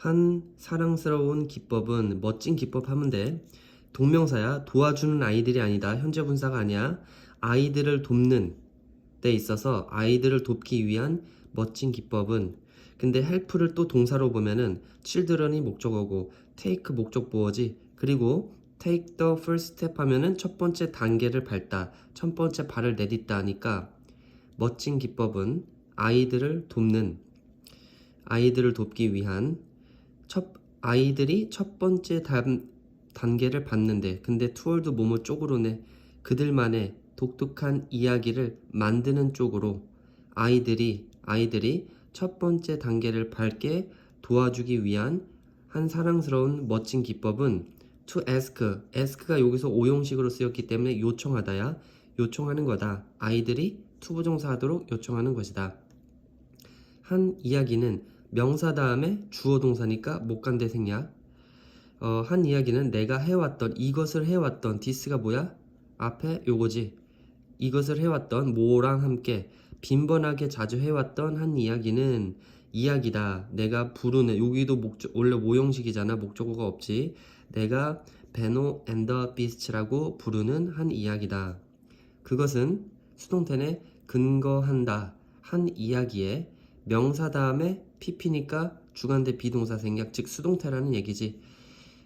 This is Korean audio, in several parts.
한 사랑스러운 기법은 멋진 기법 하면 돼. 동명사야 도와주는 아이들이 아니다. 현재 분사가 아니야. 아이들을 돕는 데 있어서 아이들을 돕기 위한 멋진 기법은 근데 help를 또 동사로 보면은 children이 목적어고 take 목적 보어지 그리고 take the first step 하면은 첫 번째 단계를 밟다 첫 번째 발을 내딛다 하니까 멋진 기법은 아이들을 돕는 아이들을 돕기 위한 첫 아이들이 첫 번째 단, 단계를 받는데 근데 투월드 모모 쪽으로네 그들만의 독특한 이야기를 만드는 쪽으로 아이들이 아이들이 첫 번째 단계를 밟게 도와주기 위한 한 사랑스러운 멋진 기법은 to ask. ask가 여기서 오용식으로 쓰였기 때문에 요청하다야 요청하는 거다. 아이들이 투부정사 하도록 요청하는 것이다. 한 이야기는 명사 다음에 주어 동사니까 목간대 생략 어, 한 이야기는 내가 해왔던 이것을 해왔던 디스가 뭐야? 앞에 요거지 이것을 해왔던 뭐랑 함께 빈번하게 자주 해왔던 한 이야기는 이야기다. 내가 부르는 여기도 목적 원래 모형식이잖아. 목적어가 없지. 내가 베노 앤더 비스트라고 부르는 한 이야기다. 그것은 수동태에 근거한다. 한 이야기에 명사 다음에 pp니까 주관대 비동사 생략 즉 수동태라는 얘기지.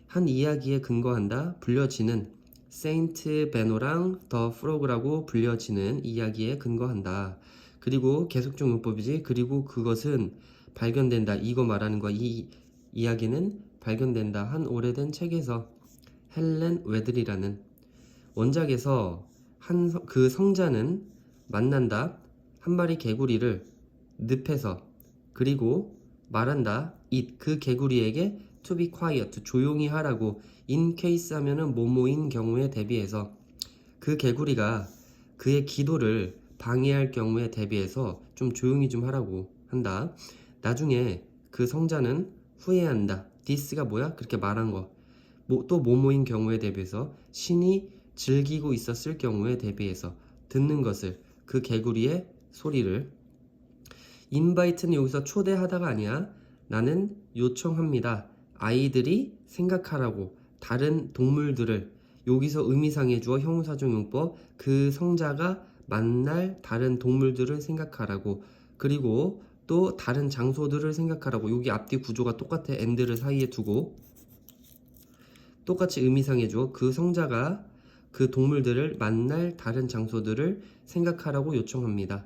한 이야기에 근거한다. 불려지는 세인트 베노랑 더 프로그라고 불려지는 이야기에 근거한다. 그리고 계속적 용법이지. 그리고 그것은 발견된다. 이거 말하는 거야. 이 이야기는 발견된다. 한 오래된 책에서 헬렌 웨들이라는 원작에서 한 그 성자는 만난다. 한 마리 개구리를 늪에서 그리고 말한다. it 그 개구리에게 to be quiet 조용히 하라고 in case 하면은 뭐뭐인 경우에 대비해서 그 개구리가 그의 기도를 방해할 경우에 대비해서 좀 조용히 좀 하라고 한다. 나중에 그 성자는 후회한다. this가 뭐야? 그렇게 말한 거. 뭐, 또 뭐뭐인 경우에 대비해서 신이 즐기고 있었을 경우에 대비해서 듣는 것을 그 개구리의 소리를 인바이트는 여기서 초대하다가 아니야. 나는 요청합니다. 아이들이 생각하라고 다른 동물들을 여기서 의미상해 주어 형용사적 용법 그 성자가 만날 다른 동물들을 생각하라고 그리고 또 다른 장소들을 생각하라고 여기 앞뒤 구조가 똑같아 엔드를 사이에 두고 똑같이 의미상해 주어 그 성자가 그 동물들을 만날 다른 장소들을 생각하라고 요청합니다.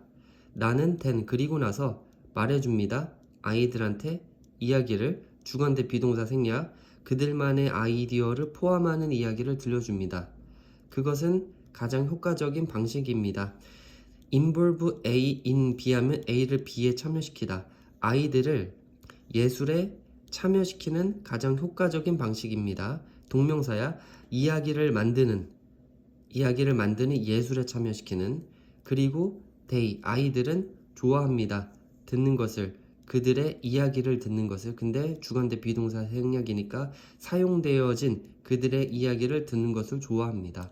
나는 된 그리고 나서 말해줍니다. 아이들한테 이야기를 주관대 비동사 생략 그들만의 아이디어를 포함하는 이야기를 들려줍니다. 그것은 가장 효과적인 방식입니다. involve A in B 하면 A를 B에 참여시키다. 아이들을 예술에 참여시키는 가장 효과적인 방식입니다. 동명사야 이야기를 만드는 이야기를 만드는 예술에 참여시키는 그리고 they 아이들은 좋아합니다. 듣는 것을 그들의 이야기를 듣는 것을 근데 주관대 비동사 생략이니까 사용되어진 그들의 이야기를 듣는 것을 좋아합니다.